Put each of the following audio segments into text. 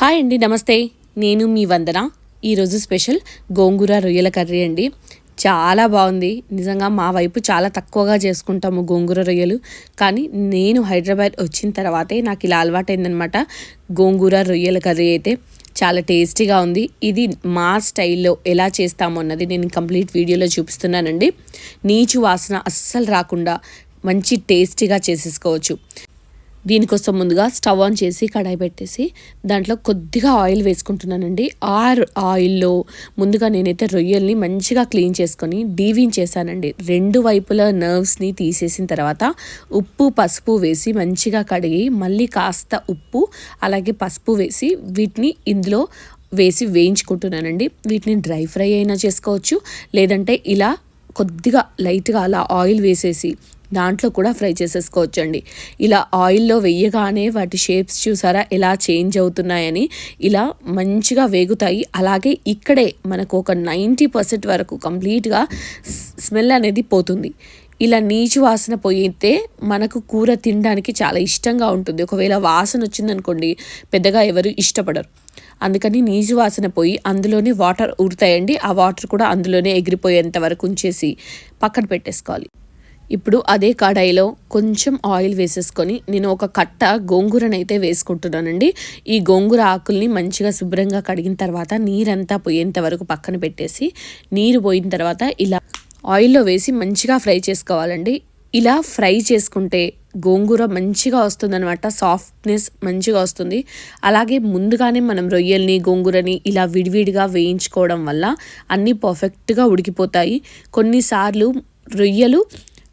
Hi అండి నమస్తే. నేను మీ వందన. ఈరోజు స్పెషల్ గోంగూర రొయ్యల కర్రీ అండి. చాలా బాగుంది. నిజంగా మా వైపు చాలా తక్కువగా చేసుకుంటాము గోంగూర రొయ్యలు. కానీ నేను హైదరాబాద్ వచ్చిన తర్వాతే నాకు ఇలా అలవాటైందనమాట గోంగూర రొయ్యల కర్రీ అయితే. చాలా టేస్టీగా ఉంది. ఇది మా స్టైల్లో ఎలా చేస్తామో అన్నది నేను కంప్లీట్ వీడియోలో చూపిస్తున్నానండి. నీచు వాసన అస్సలు రాకుండా మంచి టేస్టీగా చేసేసుకోవచ్చు. దీనికోసం ముందుగా స్టవ్ ఆన్ చేసి కడాయి పెట్టేసి దాంట్లో కొద్దిగా ఆయిల్ వేసుకుంటున్నానండి. ఆ ఆయిల్లో ముందుగా నేనైతే రొయ్యల్ని మంచిగా క్లీన్ చేసుకొని డీవింగ్ చేశానండి. రెండు వైపుల నర్వ్స్ని తీసేసిన తర్వాత ఉప్పు పసుపు వేసి మంచిగా కడిగి మళ్ళీ కాస్త ఉప్పు అలాగే పసుపు వేసి వీటిని ఇందులో వేసి వేయించుకుంటున్నానండి. వీటిని డ్రై ఫ్రై అయినా చేసుకోవచ్చు లేదంటే ఇలా కొద్దిగా లైట్గా అలా ఆయిల్ వేసేసి దాంట్లో కూడా ఫ్రై చేసేసుకోవచ్చండి. ఇలా ఆయిల్లో వేయగానే వాటి షేప్స్ చూసారా? ఎలా చేంజ్ అవుతున్నాయని ఇలా మంచిగా వేగుతాయి. అలాగే ఇక్కడే మనకు ఒక నైంటీ పర్సెంట్ వరకు కంప్లీట్గా స్మెల్ అనేది పోతుంది. ఇలా నీచు వాసన పోయితే మనకు కూర తినడానికి చాలా ఇష్టంగా ఉంటుంది. ఒకవేళ వాసన వచ్చిందనుకోండి పెద్దగా ఎవరు ఇష్టపడరు. అందుకని నీచు వాసన పోయి అందులోనే వాటర్ ఊరుతాయండి. ఆ వాటర్ కూడా అందులోనే ఎగిరిపోయేంత వరకు ఉంచేసి పక్కన పెట్టేసుకోవాలి. ఇప్పుడు అదే కడాయిలో కొంచెం ఆయిల్ వేసేసుకొని నేను ఒక కట్ట గోంగూరనైతే వేసుకుంటున్నానండి. ఈ గోంగూర ఆకుల్ని మంచిగా శుభ్రంగా కడిగిన తర్వాత నీరంతా పోయేంత వరకు పక్కన పెట్టేసి నీరు పోయిన తర్వాత ఇలా ఆయిల్లో వేసి మంచిగా ఫ్రై చేసుకోవాలండి. ఇలా ఫ్రై చేసుకుంటే గోంగూర మంచిగా వస్తుందనమాట సాఫ్ట్నెస్ మంచిగా వస్తుంది. అలాగే ముందుగానే మనం రొయ్యల్ని గోంగూరని ఇలా విడివిడిగా వేయించుకోవడం వల్ల అన్నీ పర్ఫెక్ట్గా ఉడికిపోతాయి. కొన్నిసార్లు రొయ్యలు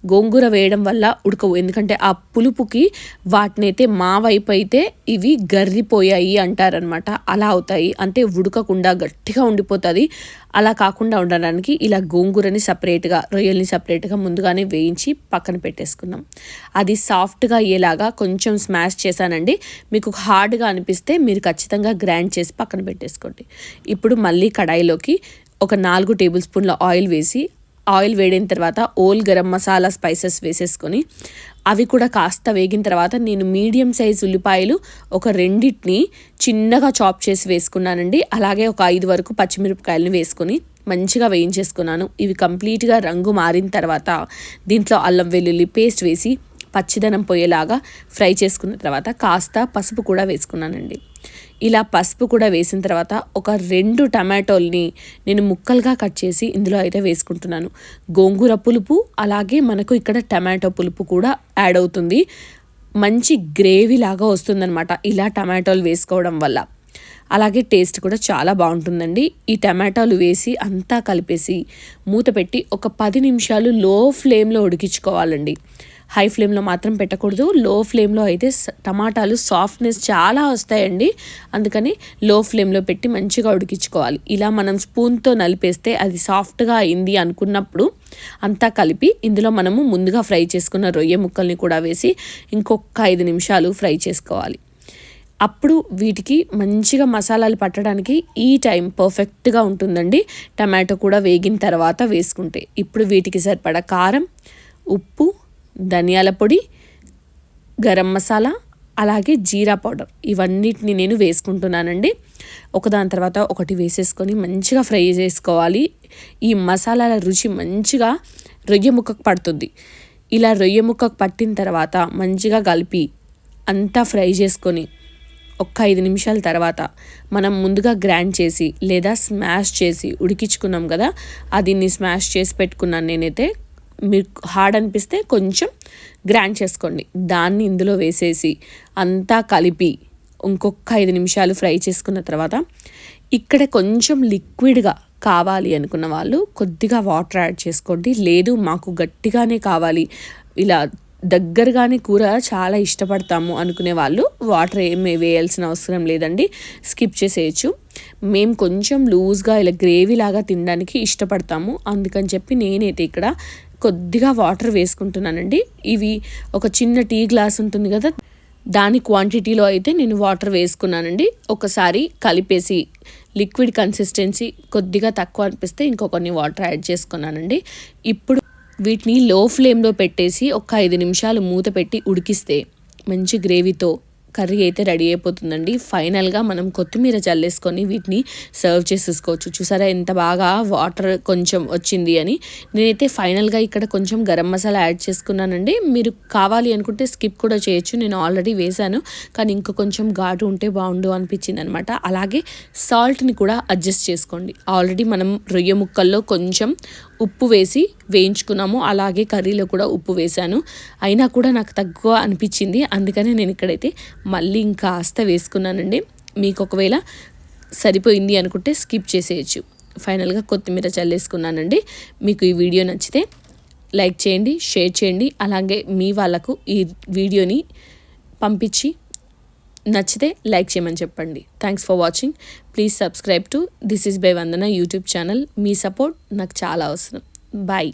గోంగూర వేయడం వల్ల ఉడకవు. ఎందుకంటే ఆ పులుపుకి వాటినైతే మా వైపు అయితే ఇవి గర్రిపోయాయి అంటారనమాట అలా అవుతాయి. అంటే ఉడకకుండా గట్టిగా ఉండిపోతుంది. అలా కాకుండా ఉండడానికి ఇలా గోంగూరని సపరేట్గా రొయ్యల్ని సపరేట్గా ముందుగానే వేయించి పక్కన పెట్టేసుకున్నాం. అది సాఫ్ట్గా అయ్యేలాగా కొంచెం స్మాష్ చేశానండి. మీకు హార్డ్గా అనిపిస్తే మీరు ఖచ్చితంగా గ్రైండ్ చేసి పక్కన పెట్టేసుకోండి. ఇప్పుడు మళ్ళీ కడాయిలోకి ఒక నాలుగు టేబుల్ స్పూన్ల ఆయిల్ వేసి ఆయిల్ వేడిన తర్వాత ఓల్ గరం మసాలా స్పైసెస్ వేసేసుకొని అవి కూడా కాస్త వేగిన తర్వాత నేను మీడియం సైజ్ ఉల్లిపాయలు ఒక రెండింటిని చిన్నగా చాప్ చేసి వేసుకున్నానండి. అలాగే ఒక ఐదు వరకు పచ్చిమిరపకాయలను వేసుకొని మంచిగా వేయించేసుకున్నాను. ఇవి కంప్లీట్గా రంగు మారిన తర్వాత దీంట్లో అల్లం వెల్లుల్లి పేస్ట్ వేసి పచ్చిదనం పోయేలాగా ఫ్రై చేసుకున్న తర్వాత కాస్త పసుపు కూడా వేసుకున్నానండి. ఇలా పసుపు కూడా వేసిన తర్వాత ఒక రెండు టమాటోల్ని నేను ముక్కలుగా కట్ చేసి ఇందులో అయితే వేసుకుంటున్నాను. గోంగూర పులుపు అలాగే మనకు ఇక్కడ టమాటో పులుపు కూడా యాడ్ అవుతుంది. మంచి గ్రేవీ లాగా వస్తుందన్నమాట ఇలా టమాటోలు వేసుకోవడం వల్ల. అలాగే టేస్ట్ కూడా చాలా బాగుంటుందండి. ఈ టమాటాలు వేసి అంతా కలిపేసి మూత పెట్టి ఒక పది నిమిషాలు లో ఫ్లేమ్లో ఉడికించుకోవాలండి. హై ఫ్లేమ్లో మాత్రం పెట్టకూడదు. లో ఫ్లేమ్లో అయితే టమాటాలు సాఫ్ట్నెస్ చాలా వస్తాయండి. అందుకని లో ఫ్లేమ్లో పెట్టి మంచిగా ఉడికించుకోవాలి. ఇలా మనం స్పూన్తో నలిపేస్తే అది సాఫ్ట్గా అయింది అనుకున్నప్పుడు అంతా కలిపి ఇందులో మనము ముందుగా ఫ్రై చేసుకున్న రొయ్య ముక్కల్ని కూడా వేసి ఇంకొక ఐదు నిమిషాలు ఫ్రై చేసుకోవాలి. అప్పుడు వీటికి మంచిగా మసాలాలు పట్టడానికి ఈ టైం పర్ఫెక్ట్గా ఉంటుందండి. టమాటో కూడా వేగిన తర్వాత వేసుకుంటే. ఇప్పుడు వీటికి సరిపడా కారం ఉప్పు ధనియాల పొడి గరం మసాలా అలాగే జీరా పౌడర్. ఇవన్నిటిని నేను వేసుకుంటున్నానండి. ఒకదాని తర్వాత ఒకటి వేసేసుకొని మంచిగా ఫ్రై చేసుకోవాలి. ఈ మసాలాల రుచి మంచిగా రొయ్య ముక్కకు పడుతుంది. ఇలా రొయ్య ముక్కకు పట్టిన తర్వాత మంచిగా కలిపి అంతా ఫ్రై చేసుకొని ఒక్క ఐదు నిమిషాల తర్వాత మనం ముందుగా గ్రైండ్ చేసి లేదా స్మాష్ చేసి ఉడికించుకున్నాం కదా అది స్మాష్ చేసి పెట్టుకున్నాను నేనైతే. మీకు హార్డ్ అనిపిస్తే కొంచెం గ్రాండ్ చేసుకోండి. దాన్ని ఇందులో వేసేసి అంతా కలిపి ఇంకొక ఐదు నిమిషాలు ఫ్రై చేసుకున్న తర్వాత ఇక్కడ కొంచెం లిక్విడ్గా కావాలి అనుకున్న వాళ్ళు కొద్దిగా వాటర్ యాడ్ చేసుకోండి. లేదు మాకు గట్టిగానే కావాలి. ఇలా దగ్గరగానే కూర చాలా ఇష్టపడతాము అనుకునే వాళ్ళు. వాటర్ ఏమి వేయాల్సిన అవసరం లేదండి. స్కిప్ చేసేయచ్చు. మేము కొంచెం లూజ్గా ఇలా గ్రేవీ లాగా తినడానికి ఇష్టపడతాము. అందుకని చెప్పి నేనైతే ఇక్కడ కొద్దిగా వాటర్ వేసుకుంటున్నానండి. ఇవి ఒక చిన్న టీ గ్లాస్ ఉంటుంది కదా దాని క్వాంటిటీలో అయితే నేను వాటర్ వేసుకున్నానండి. ఒకసారి కలిపేసి లిక్విడ్ కన్సిస్టెన్సీ కొద్దిగా తక్కువ అనిపిస్తే ఇంకొకరిని వాటర్ యాడ్ చేసుకున్నానండి. ఇప్పుడు వీటిని లో ఫ్లేమ్లో పెట్టేసి ఒక ఐదు నిమిషాలు మూత పెట్టి ఉడికిస్తే మంచి గ్రేవీతో కర్రీ అయితే రెడీ అయిపోతుందండి. ఫైనల్గా మనం కొత్తిమీర చల్లేసుకొని వీటిని సర్వ్ చేసేసుకోవచ్చు. చూసారా ఎంత బాగా వాటర్ కొంచెం వచ్చింది అని. నేనైతే ఫైనల్గా ఇక్కడ కొంచెం గరం మసాలా యాడ్ చేసుకున్నానండి. మీరు కావాలి అనుకుంటే స్కిప్ కూడా చేయొచ్చు. నేను ఆల్రెడీ వేశాను. కానీ ఇంకా కొంచెం ఘాటు ఉంటే బాగుండు అనిపించింది అనమాట అలాగే సాల్ట్ని కూడా అడ్జస్ట్ చేసుకోండి. ఆల్రెడీ మనం రొయ్య ముక్కల్లో కొంచెం ఉప్పు వేసి వేయించుకున్నాము. అలాగే కర్రీలో కూడా ఉప్పు వేశాను. అయినా కూడా నాకు తక్కువ అనిపించింది. అందుకనే నేను ఇక్కడైతే మళ్ళీ ఇంకా ఆస్త వేసుకున్నానండి. మీకు ఒకవేళ సరిపోయింది అనుకుంటే స్కిప్ చేసేయచ్చు. ఫైనల్గా కొత్తిమీర చల్లేసుకున్నానండి. మీకు ఈ వీడియో నచ్చితే లైక్ చేయండి షేర్ చేయండి. అలాగే మీ వాళ్ళకు ఈ వీడియోని పంపించి నచ్చితే లైక్ చేయమని చెప్పండి. Thanks for watching please subscribe to this is by Vandana YouTube channel me support నాకు చాలా అవసరం. Bye.